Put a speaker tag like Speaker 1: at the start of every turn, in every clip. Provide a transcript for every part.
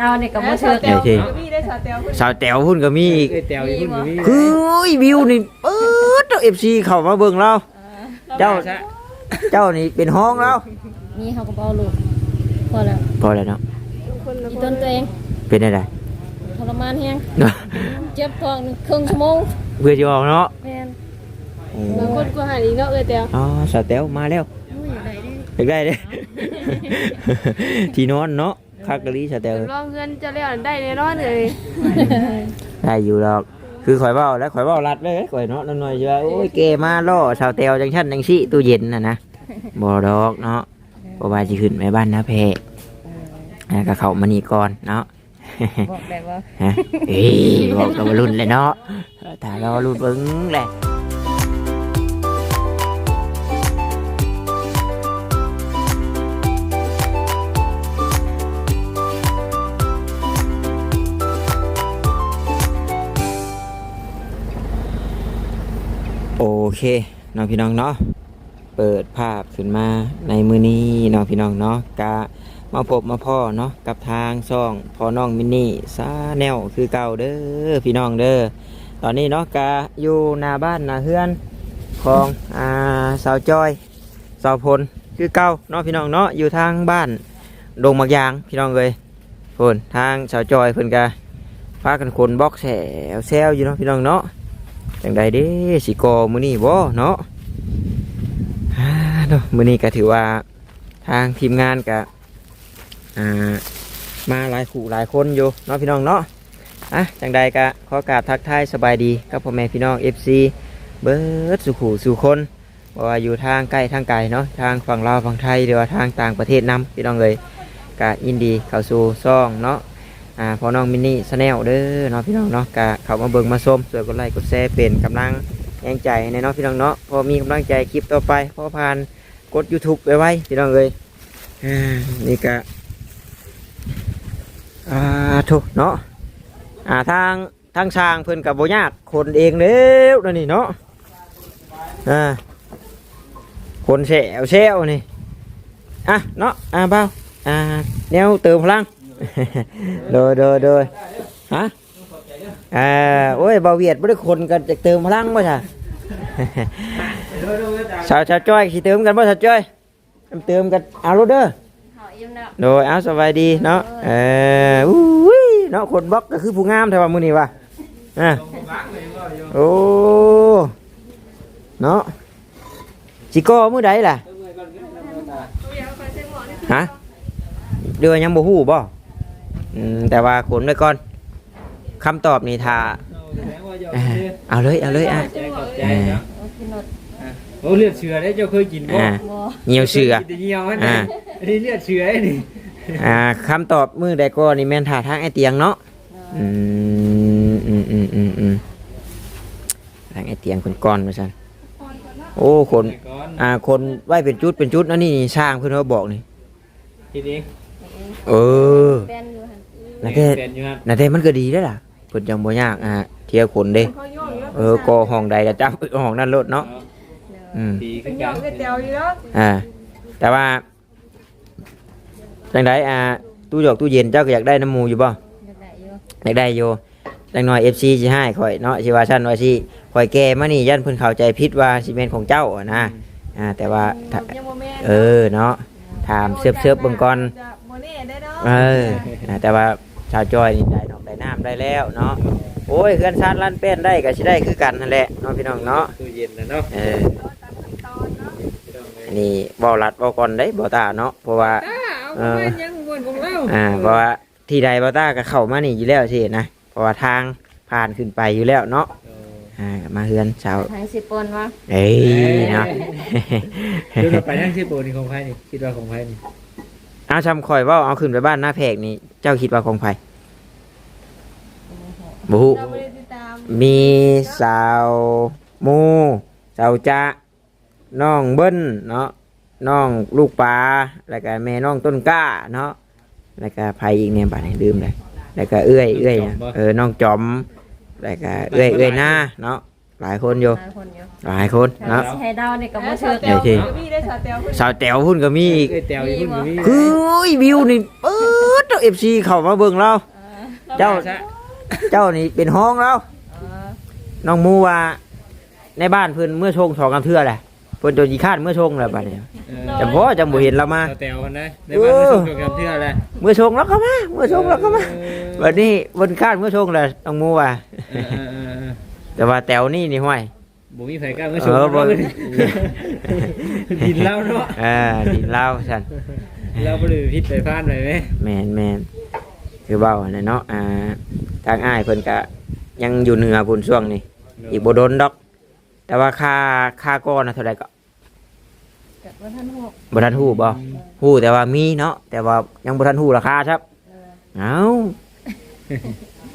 Speaker 1: ดาวนี่ก็บ่ชื่อ
Speaker 2: เดี๋ยวสิ
Speaker 3: มีได้สาวเตียวคุณ
Speaker 2: สาวแต๋วพุ่นก็มีอีก
Speaker 4: เอ้ยแตวอยู่พุ่นก็มี
Speaker 2: คือโอ้ยวิวนี่เปิดเอฟซีเข้ามาเบิ่งเรา เจ้า
Speaker 4: ซะ
Speaker 2: เจ้านี่เป็นห้องแล้ว
Speaker 1: มีเขาก็บ่เอาลูกพอแล้ว
Speaker 2: พอแล้วเนาะ
Speaker 3: คนละ
Speaker 1: อี
Speaker 3: ค
Speaker 1: ต้
Speaker 3: น
Speaker 1: นตัวเอง
Speaker 2: เป็นอะไร
Speaker 1: ทรมานแฮงเจ็บท้องหนึ่งครึ่งชั่วโมง
Speaker 2: เพื่อจะออกเนาะ
Speaker 1: แม่น
Speaker 2: โอ้
Speaker 3: บางคนก็หันอีกเนาะเอ้ยเตียว
Speaker 2: อ๋อสาวแต๋วมาแล้ว
Speaker 1: อุ้ยได้เด้
Speaker 2: อยากได้เด้ ที่นอนเนาะ คักกะลีสาวแต๋ว
Speaker 3: ลองเงินจะเลี้ยวได้แน่นอนเลย
Speaker 2: ได้อยู่หรอก คือข่อยเว้าแล้วข่อยเว้ารัดเลยข่อยเนาะนั่นหน่อยว่าโอ้ยเกมาล่อสาวแต๋วจังชั้นจังซี่ตู้เย็นน่ะนะบ่ดอกเนาะบ่ว่าสิขึ้นไปบ้านนาแพแล้วก็เข้ามานี่ก่อนเนาะ
Speaker 1: บอกได้ว่า
Speaker 2: ฮะเอ้ยบอกกับว่ารุ่นเลยเนาะถ้ารอรุ่นเบิ้งแหละ โอเคน้องพี่น้องเนาะเปิดภาพขึ้นมาในมือนี้น้องพี่น้องเนาะกะมาพบมาพ่อเนาะกับทางซ่องพ่อน้องมินนี่ซาแนวคือเก่าเด้อพี่น้องเด้อตอนนี้เนาะกะอยู่หน้าบ้านหน้าเฮือนของอ่าสาวจอยสาวพลคือเก่าเนาะพี่น้องเนาะอยู่ทางบ้านดงมักยางพี่น้องเลยพนทางสาวจอยเพิ่นกะพากันคนบล็อกแซวแซวอยู่เนาะพี่น้องเนาะ จังใดเด้สิกอมื้อนี้บ่เนาะเนาะมื้อนี้ก็ถือว่าทางทีมงานกะอ่ามาหลายขู่หลายคนอยู่เนาะพี่น้องเนาะอะจังใดกะขอกราบทักทายสบายดีกับพ่อแม่พี่น้อง FC เบิร์ดสุขูสู่คนบ่ว่าอยู่ทางใกล้ทางไกลเนาะทางฝั่งลาวฝั่งไทยหรือว่าทางต่างประเทศนํพี่น้องเลยกะยินดีเข้าสู่ซ่องเนาะ อ่าพอน้องมินนี่ชาแนลเด้อเนาะพี่น้องเนาะกะเข้ามาเบิ่งมาชมช่วยกดไลค์กดแชร์เป็นกำลังแรงใจในเนาะพี่น้องเนาะพอมีกำลังใจคลิปต่อไปพอผ่านกด YouTube ไว้ไว้พี่น้องเลยอ่านี่กะอ่าถูกเนาะอ่าทางทางช้างเพิ่นกับโบยากคนเองเด้วนั่นนี่เนาะอ่าคนแฉวแฉวนี่อะเนาะอ่าเบ้าอ่าแนวเติมพลัง โดยโดยโดยฮะอ่าโอ้ยเบาเวียดไม่ได้คนกันจะเติมพลังบ่ใช่สาวชาวจ้อยสิเติมกันบ่ชาวจ้อยเติมกันเอารถเด้อ
Speaker 1: เขาอิ่มแล้ว
Speaker 2: โดยเอาสบายดีเนาะเอออุ้ยเนาะคนบล็อกก็คือผู้งามแต่ว่ามือนี้ว่ะอะโอ้เนาะสิโก้มือใดล่ะฮะเดือยังบ่ฮู้บ่ อืมแต่ว่าขนไว้ก่อนคำตอบนี่ถ้าเอ่อเอาเลยเอาเลยอะ
Speaker 4: ใจขอบใจ
Speaker 2: เออ
Speaker 4: เนาะ
Speaker 1: โอ้กินหมด
Speaker 4: โอ้เลือดเชือได้เจ้าเคยกินบ่
Speaker 2: อ่า
Speaker 1: บ่
Speaker 2: เหี่ยวเสือ
Speaker 4: กินแต่เหี่ยวมัน
Speaker 2: อ่า
Speaker 4: อันนี้เลือดเชือไอ้นี่
Speaker 2: อ่าคำตอบมือใดก็นี่แม่นท่าทางไอเตียงเนาะอืมอืมอืมอืมอืมทางไอเตียงคนก้อนมาสันโอ้คน
Speaker 4: ก่อน
Speaker 2: อ่าคนไหวเป็นจุดเป็นจุดนั่นนี่นี่สร้างเพื่อนเขาบอกนี่
Speaker 4: กิน เอง
Speaker 2: เออ
Speaker 1: แป้นอยู่หั่น
Speaker 2: นาเทศ
Speaker 4: เป็นอยู่ฮะ
Speaker 2: นาเทศมันก็ดีได้อล่ะเพิ่นจังบ่ยากอ่าเที่ยวคนเด้
Speaker 3: เขาย่องอยู่
Speaker 2: เออก็ห้องใดก็จับห้องนั้นโลดเนาะอืม
Speaker 4: ดี
Speaker 3: เป็
Speaker 4: ขึ้
Speaker 3: น
Speaker 4: น
Speaker 3: ย่
Speaker 4: กั
Speaker 3: อนงเอ้ยเตียวอยู่เนาะ
Speaker 2: อ่า แต่ว่าจังไดอ่าตู้หยอกตู้เย็นเจ้าก็อยากได้น้ำหมูอยู่บ่
Speaker 1: อยากได้อยู่
Speaker 2: อยากได้อยู่จังหน่อย FC สิให้ข่อยเนาะสิว่าซั่นว่าสิข่อยแก้มานี่ยันเพิ่นเข้าใจผิดว่าสิเป็นของเจ้าอะนะอ่า แต่ว่าถ้า
Speaker 3: ยังบ่แม่น
Speaker 2: เออเนาะถามเสิร์ฟเสิร์ฟเบิ่งก่อน
Speaker 3: จะบ่ แน่ได้เนาะ
Speaker 2: เอออ่าแต่ว่าชาวจอยนี่ได้นอกได้น้ำได้แล้วเนาะโอ้ยเฮือนซานลั่นเป็นได้ก็สิได้คือกันนั่นแหละเนาะพี่น้องเนาะ
Speaker 4: ตู้เย็นนะเนาะ
Speaker 2: เอออันนี้บ่รัดบ่ก่อนได้บ่ตาเนาะเพราะว่า
Speaker 3: เอาประมาณยังบ่นของเรา
Speaker 2: อ่าเพราะว่าที่ใดบ่ตาก็เข้ามานี่อยู่แล้วสินะเพราะว่าทางผ่านขึ้นไปอยู่แล้วเนาะอ่ามาเฮือนชาว
Speaker 1: ทางสิปนวะ
Speaker 2: เอ้ยเนาะ
Speaker 4: ดูเราไปนั่งชื่อโปรนี่ของใครนี่คิดว่าของใครนี่
Speaker 2: เอาชำคอยเว่าเอาขึ้นไปบ้านหน้าแพกนี่เจ้าคิดว่าของไผบฮู
Speaker 3: เราไม่ได้ติดตาม
Speaker 2: มีสาวมูสาวจะน้องเบิ้ลเนาะน้องลูกปลาแล้วก็แม่น้องต้นกล้าเนาะแล้วก็ไผอีกเนี่ยบัดนี้ลืมเลยแล้วก็เอื้อยเอื้อยเนี่ยเออน้องจอมแล้วก็เอื้อยเอื้อยหน้าเนาะ หลายคนอยู่
Speaker 1: หลายคนอยู่
Speaker 2: หลายคนเนาะ
Speaker 1: สิให้ดาวนี่ก็บ่
Speaker 3: สา
Speaker 1: ชื่
Speaker 3: ว
Speaker 1: อ
Speaker 3: เตียวมีได้สาวเตียวคุณ
Speaker 2: สาวแต๋วพุ่นก็มีอีก
Speaker 4: เอ้ยแตวอยู่พุ่นอยู่นี่
Speaker 2: คือโอ้ยวิวนี่เปิดเอฟซีเข้ามาเบิ่งเรา เจ้า
Speaker 4: ซะ
Speaker 2: เจ้านี่เป็นห้องเรา
Speaker 3: เออ
Speaker 2: น้องมูว่าในบ้านเพิ่นเมื่อชงสองกันเทื่อแหละเพิ่นจนขี้คร้านเมื่อชงแล้วบัดนี้
Speaker 4: เออ
Speaker 2: แต่พอจังบ่เห็นเรามา
Speaker 4: เราแตวกันได้ในบ้านเราส่งกับเทื่อแหละ
Speaker 2: เมื่อชงแล้วก็มาเมื่อชงแล้วก็มาบัดนี้เพิ่นคร้านเมื่อชงแล้วน้องมูว่า
Speaker 4: เออเออเออเออ
Speaker 2: แต่ว่าแตวนี่นี่ห้วย
Speaker 4: บ่มีไผกล้ามาส่ง
Speaker 2: เออบ่
Speaker 4: ดินเหล้าเนาะ
Speaker 2: อ่าดินเหล้าซั่น
Speaker 4: เราบ่ได้พิษไปพลาดไปไหม
Speaker 2: แม่นแม่นคือเว้าอันนั้นเนาะอ่าทางอ้ายเพิ่นก็ยังอยู่เหนือพุ่นช่วงนี้ อีกบ่โดนดอก แต่ว่าค่าค่าก้อนน่ะเท่าไหร่ก็
Speaker 1: กับว่าท่านหก
Speaker 2: บ่ทันฮู้บ่ฮู้แต่ว่ามีเนาะแต่ว่ายังบ่ทันฮู้ราคาครับ เอ้า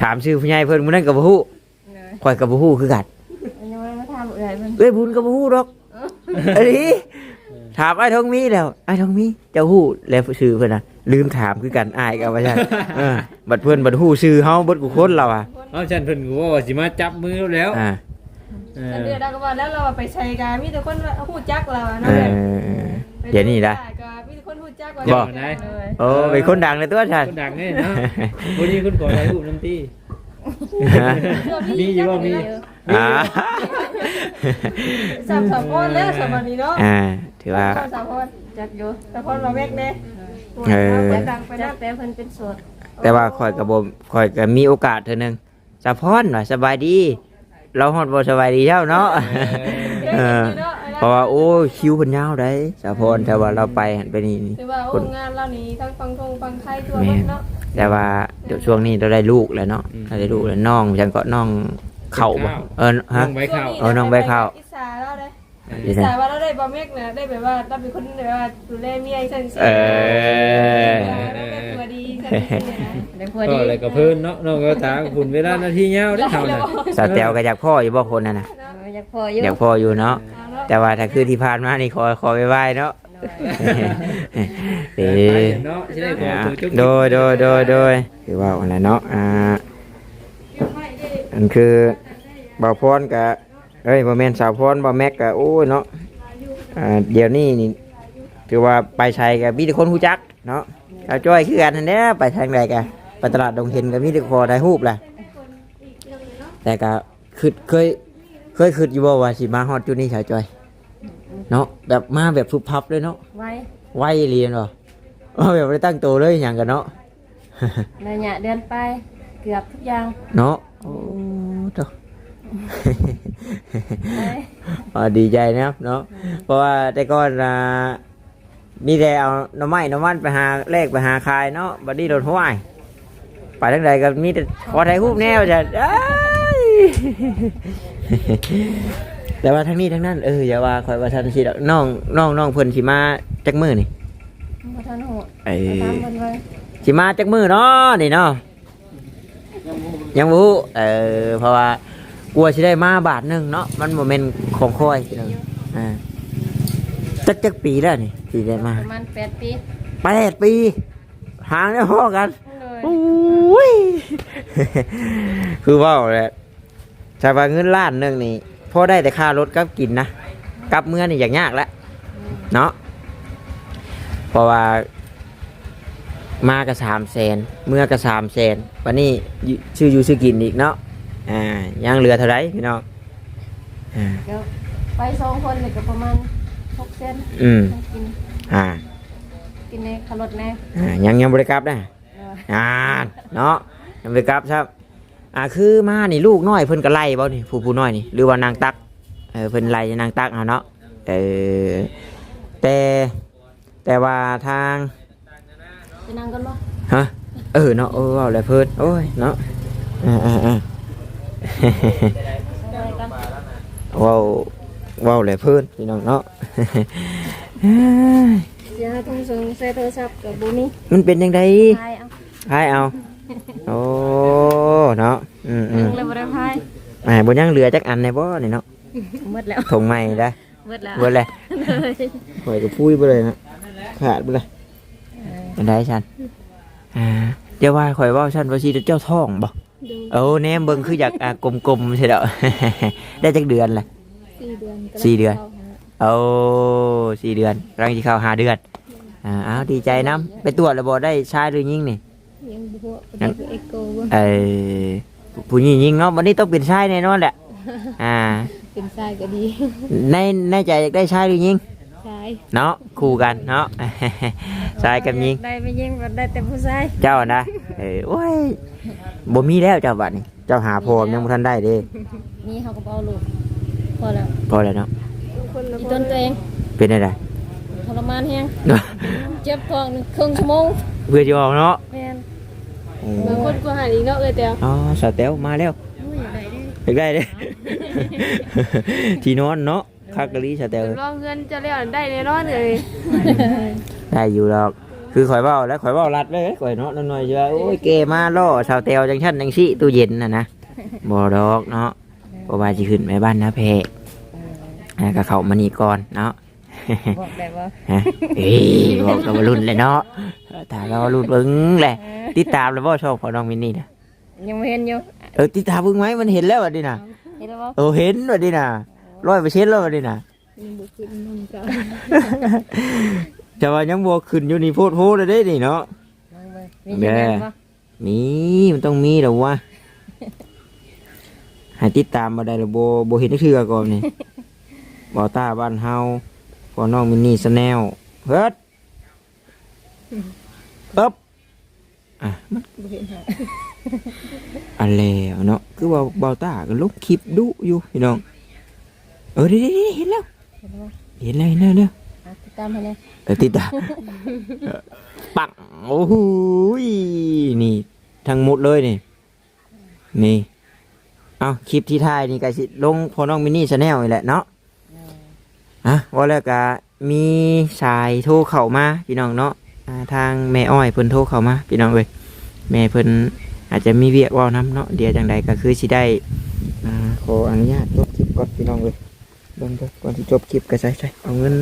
Speaker 2: ถามชื่อผู้ใหญ่เพิ่นมื้อนั้นก็บ่ฮู้
Speaker 1: เลย
Speaker 2: ข่อยก็บ่ฮู้คือกัน
Speaker 1: ยังไม่มาทำอะไรมัน
Speaker 2: เอ้ยบุญก็บ่ฮู้ดอกอันนี้ถามไอ้ทองมีแล้วไอ้ทองมีเจ้าฮู้แล้วชื่อเพิ่นน่ะลืมถามคือกันอ้ายก็ว่าซั่นเออบัดเพิ่นบัดฮู้ชื่อเฮาเบิดกูคนเราอะ
Speaker 4: เอาฉันเพิ่นก็ว่าสิมาจับมือแล้ว
Speaker 2: อ่า
Speaker 4: เอ
Speaker 3: อัน
Speaker 4: อ
Speaker 3: เดียวเราก็ว่าแล้วเราไปใช้กันมีแต่คนฮู้จักเรา
Speaker 2: เอ
Speaker 3: เนาะแบบ
Speaker 2: อเดี๋ยวนี้ล่ะ
Speaker 3: ก็มีแต่คนฮู้จักว่า
Speaker 2: บ่
Speaker 3: เลย
Speaker 2: โอ้เป็นคนดังเลยตัวฉัน
Speaker 4: คนดังเนี่ยเนาะวันนี้คุณขอถ่ายรูปน้ำตี้
Speaker 2: ฮะ
Speaker 4: มีอยู่บ่มี
Speaker 2: อ่า
Speaker 3: สามสามคนแล้วสมัยนี้เนาะ
Speaker 2: อ่าถือว่า
Speaker 3: สามคน
Speaker 1: จักอยู่
Speaker 3: สามคนเราแม่กเด้
Speaker 2: เออ
Speaker 3: ไปดังไป
Speaker 1: จั
Speaker 3: ดั
Speaker 1: ก
Speaker 3: ง
Speaker 1: แต่เพิ่นเป็นโสด
Speaker 2: แต่ว่าข่อยกับ่ข่อยก็มีโอกาสเท่านึงสะพอนว่าสบายดี เราฮอดบ่สบายดีเท่าเนาะเออเพราะว่าโอ้ยคิวเพิ่นยาวได้สะพอนแต่ว่าเราไปหันไปนี่นี่
Speaker 3: ถือว่าโอ้งานเรานี่ทั้งฟังทงฟังไทยทั่วหมดเนาะ
Speaker 2: แต่ว่าเดี๋ยวช่วงนี้เราได้ลูกแล้วเนาะเราได้ลูกแล้วน้องฉันก็น้องเข่าบ่เออ
Speaker 4: น้
Speaker 2: ฮะ
Speaker 4: องใบข้าว
Speaker 2: เอาน้องใบข้าว
Speaker 3: อิสาเราเลย
Speaker 2: ดี
Speaker 3: อิ
Speaker 2: นะ
Speaker 3: สาว่าเราได้บอมเมกเนี่ยได้แบบว่าเราเป็นคนแบบว่าดูแลเมียจังซี่
Speaker 2: เออ
Speaker 3: เราเป็นตัวดีจังซี่นะ
Speaker 1: ได้ผัว
Speaker 4: ก็
Speaker 1: ดี
Speaker 4: อะไรกับเพิ่นเนาะน้องก็ตาคุณเวลานาทียาวได้เท่านั้น
Speaker 2: สาวแตวก็อยากพ่ออยู่บ่คนนั่นน่ะ
Speaker 1: เอออยากผัวอยู่
Speaker 2: อยากพ่ออยู่เนาะแต่ว่าถ้าคือที่ผ่านมานี่ขอขอไว้ไว้เนาะ เอ๊ะ
Speaker 4: เนาะสิได้ขอ
Speaker 2: อ่า
Speaker 4: ตัวจุ๊บ
Speaker 2: โดยโดยโดยโดยคือว่าอะไรเนาะอ่าอันคือบ่าวพรกับเอ้ยบ่แม่นสาวพรบ่าวแม็กกับโอ้ยเนาะอ่าเดี๋ยวนี้นี่คือว่าไปชัยกับมีแต่คนฮู้จักเนาะเอาจ้อยคือกันนั่นแหละไปทางใดกันไปตลาดดงเห็นก็มีแต่คอได้รูปแหละแต่ก็คือเคยเคยคิดอยู่บ่ว่าสิมาฮอดจุดนี้ชาวจ้อยเนาะแบบมาแบบทุบพับเลยเนาะ
Speaker 1: ไว้
Speaker 2: ไวเรียนเหรอว่าแบบไม่ได้ตั้งตัวเลยอย่างกันเนาะ
Speaker 1: ระยะเดือนไปเกือบทุกอย่าง
Speaker 2: เนาะโอ้เจ้า
Speaker 1: ไป
Speaker 2: อ่าดีใจนะครับเนาะเพราะว่าแต่ก่อนอ่ามีแต่เอาหน้ำไม้หน้ำมันไปหาเลขไปหาคายเนาะบัดนี้โดนห้วยไปทั้งใดก็มีแต่ขอถ่ายรูปแนวจะเอ้ย แต่ว่าทั้งนี้ทั้งนั้นเอออย่าว่าคอยว่าทันสิดอกน้องน้องน้องเพิ่นสิมาจักมือนี่
Speaker 1: บ่ทันหู
Speaker 2: เอ้ย
Speaker 1: ตามเพิ่นไว้
Speaker 2: สิมาจักมือเนาะนี่เนาะยังบฮูเออเพราะว่ากลัวสิได้มาบาทหนึงเนาะมันโมเมนของคอยพี่น้องอ่าจักจักปีแล้วนี่สิได้มา
Speaker 1: ประมาณ8ปี
Speaker 2: แปดปีห่างได้พอกัน
Speaker 1: เลย
Speaker 2: โอ้ยคือว่าแหละชาวบ้านเงินล้านหนึงนี่ พอได้แต่ค่ารถกับกินนะกับเมื่อนี่อย่างยากแล้วเนาะเพราะว่า มาก็สามแสนเมื่อก็สามแสนวันนี้อยู่ชื่ออยู่ชื่อกินอีกเนาะอ่ายังเหลือเท่าไหรพี่น้องอ่า
Speaker 1: เดี๋ยวไปสองคนนี่ก็ประมาณ6เซน
Speaker 2: อืม
Speaker 1: ต้องกิน
Speaker 2: อ่า
Speaker 1: กินในขารถแน่
Speaker 2: อ่ายังยังบริกรับนะ
Speaker 1: เออ
Speaker 2: อ่าเนาะยังบริกรับครับ อ่าคือมานี่ลูกน้อยเพิ่นก็ไล่บ่นี่ผู้ผู้น้อยนี่หรือว่านางตักเออเพิ่นไล่นางตักเอาเนาะเออแต่แต่ว่าทาง
Speaker 1: ไปนั่งกันบ่
Speaker 2: ฮะเออเนาะเออเอาเลยเพิ่นโอ้ยเนาะอ่าอ่าอ่า
Speaker 1: ไปกัน
Speaker 2: ว้าวว้าวเลยเพื่อนพี่น้องเนาะ
Speaker 1: เดี๋ยวหาทุ่งส่งใส่โทรศัพท์กับบ่มี
Speaker 2: มันเป็นยังไง
Speaker 1: พายเอา
Speaker 2: พายเอา โอ้ เนาะ อืมอืม
Speaker 1: เลยบ่ได้พาย
Speaker 2: แหมบนยังเหลือจักอันในบ่นี่เนาะ
Speaker 1: หมดแล้ว
Speaker 2: ถงใหม่ได้
Speaker 1: หมดแล้ว
Speaker 2: เบิดเลย
Speaker 1: เลย
Speaker 2: หอยกับพุ้ยไปเลยนะขาดไปเลยเป็นได้ฉันอ่าเดี๋ยวว่าข่อยเว่าฉันว่าชีเจ้าท้องบ่โอ้แนมเบิ่งคืออยากอ่ากลมๆใช่เด้อได้จักเดือนแหละ
Speaker 1: สี่เดือน
Speaker 2: สี่เดือนโอ้สี่เดือนกำลังจะเข้าหาเดือนอ่าอ้าวดีใจน้ำไปตรวจแล้วบอได้ชายหรือยิ่งนี่
Speaker 1: ยังบ่ได้เอ็กโกบ่
Speaker 2: เออ ผู้หญิงยิงเนาะวันนี้ต้องเป็นชายแน่นอนแหละอ่า
Speaker 1: เป็นชายก็ดี
Speaker 2: ในในใจอยากได้ชายหรือยิง
Speaker 1: ชาย
Speaker 2: เนาะคู่กันเนาะชายกับยิง
Speaker 1: ได้ไปยิงก็ได้แต่ผู้ชาย
Speaker 2: เจ้านะเออโอ้ยบ่มีแล้วเจ้าบัดนี้เจ้าหาพอยังบ่ทันได้เด้
Speaker 1: นี่เขาก็บ่เอาลูกพอแล้ว
Speaker 2: พอแล้วเนาะ
Speaker 3: คนละ
Speaker 1: อี
Speaker 3: ค
Speaker 1: ต้
Speaker 3: น
Speaker 1: นตัวเอง
Speaker 2: เป็นได้ได
Speaker 1: ทรมานแฮงเจ็บท้องหนึ่งครึ่งชั่วโมง
Speaker 2: เพื่อจะออกเนาะ
Speaker 1: แม่น
Speaker 2: โอ้
Speaker 3: บางคนก็หาอีกเนาะเอ้ยแต่
Speaker 2: อ๋อสาวแต๋วมาแล้ว
Speaker 1: โอ้ยอยากได้เด้อ
Speaker 2: อยากได้เด้ที่นอนเนาะคักกะลีสาวแต๋ว
Speaker 3: ลองเงินจะแล้วได้แน่นอนเลย
Speaker 2: ได้อยู่ดอกคือข่อยเว้าแล้วข่อยเว้ารัดเลยข่อยเนาะน้อยๆจะว่าโอ้ยเกมาล่อสาวแต๋วจังชั้นจังซี่ตู้เย็นน่ะนะบ่ดอกเนาะเพราะว่าสิขึ้นไปบ้านนาแพอ่าก็เข้ามานี่ก่อนเนาะ
Speaker 1: บอกได้ว่า
Speaker 2: ฮะเอ้ยบอกกับวารุ่นเลยเนาะถามกับวารุ่นเบิ้งแหละติดตามแล้วบ่ชอบของน้องมินนี่นะ
Speaker 1: ยังไม่เห็นอยู่
Speaker 2: เออติดตามเบิ่งไหมมันเห็นแล้ววันนี้นะ
Speaker 1: เห็นแล้วบ่
Speaker 2: เออเห็นวันนี้นะร้อยเปอร์เซ็นต์แล้ววันนี้นะ
Speaker 1: ยังบ่ขึ้นนมจ้า
Speaker 2: แต่ว่ายังบ่ขึ้นอยู่นี่โพดโพดเลยเด้นี่เนาะ
Speaker 1: มีจังได๋บ่
Speaker 2: มีมันต้องมีแล้ววะให้ติดตามมาได้แล้วบ่บ่เห็นเทื่อก่อนนี่บ่ตาบ้านเฮา พอน้องมินนี่สแนลเฮ็ดปึ๊บอะ
Speaker 1: บ่เห็นหา
Speaker 2: อันแล้วเนาะคือว่าเบาตาก็ลงคลิปดุอยู่พี่น้องเออเดี๋ยวๆๆเห็นแล้ว
Speaker 1: เห็นแล้วบ่
Speaker 2: เห็นแล้วเห็นแล้วเนอะ
Speaker 1: อะติดตามให้แน่
Speaker 2: เออติดตามปังโอ้โหยนี่ทั้งหมดเลยนี่นี่เอาคลิปที่ถ่ายนี่ก็สิลงพอน้องมินนี่ชาแนลนี่แหละเนาะ อะว่าแล้วก็มีสายโทรเข้ามาพี่น้องเนาะอ่าทางแม่อ้อยเพิ่นโทรเข้ามาพี่น้องเอ้ยแม่เพิ่นอาจจะมีเวียกเว่าน้ำเนาะเดี๋ยวจังใดก็คือสิได้อ่าขออนุญาตจบคลิปก่อนพี่น้องเอ้ยเบิ่งเด้อก่อนที่จบคลิปก็ใส่ใส่เอาเงิน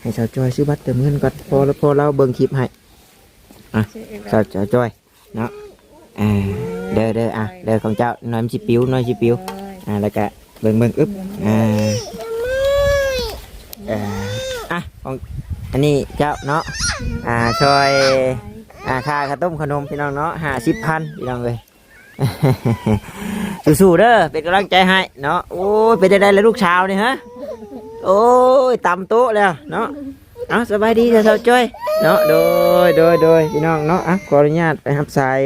Speaker 2: ให้สาวจอยซื้อบัตรเติมเงินก่อนพอแล้วพอเราเบิ่งคลิปให้
Speaker 1: ชื่อเอก
Speaker 2: สาวสาวจอยเนาะอ่าเด้อเด้ออะเด้อของเจ้าน้อยมันสิปิ้วน้อยสิปิ้วอ่าแล้วก็เบิ่งเบิ่งอึ๊บอ่าอ่าอ่ะของอันนี้เจ้าเนาะอ่าช่วยอ่าค่าข้าวต้มขนมพี่น้องเนาะห้าสิบพันพี่น้องเลยสู้ๆเด้อเป็นกำลังใจให้เนาะโอ้ยเป็นได้แล้วลูกชาวนี่ฮะโอ้ยตำโต๊ะแล้วเนาะเอาสบายดีเถอะสาวจ้อยเนาะโดยโดยโดยพี่น้องเนาะอะขออนุญาตไปรับสาย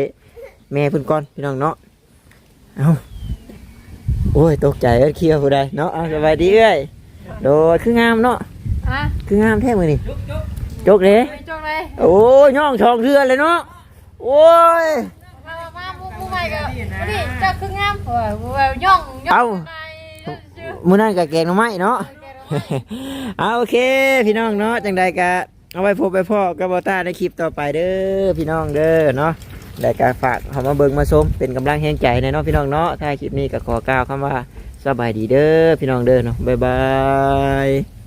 Speaker 2: แม่พิ่นก่อนพี่น้องเนาะเอาโอ้ยตกใจเอ้ยเคียร์ผู้ใดเนาะเอาสบายดีเอ้ยโดยคืองามเนาะ
Speaker 3: อะ
Speaker 2: คืองามแท้มือนี่จกเลย
Speaker 3: ไปจงเลย
Speaker 2: โอ้ยย่องชองเรือเลยเนาะโอ้ย
Speaker 3: มามามาผู้ผู้ใหม่ก็นี่เจ้าคืองามโอ้ยผู้ใหม่ย่องย่องไปชื่อ
Speaker 2: มื้อนั้นก็แกงหน่อไม้เนาะเอาโอเค พี่น้องเนาะจังใดก็เอาไว้พบไปพ่อกับบอต้าในคลิปต่อไปเด้อพี่น้องเด้อเนาะแล้วก็ฝากเขามาเบิ่งมาชมเป็นกำลังแห่งใจในเนาะพี่น้องเนาะถ้าคลิปนี้ก็ขอกล่าวคำว่าสบายดีเด้อพี่น้องเด้อเนาะบ๊ายบาย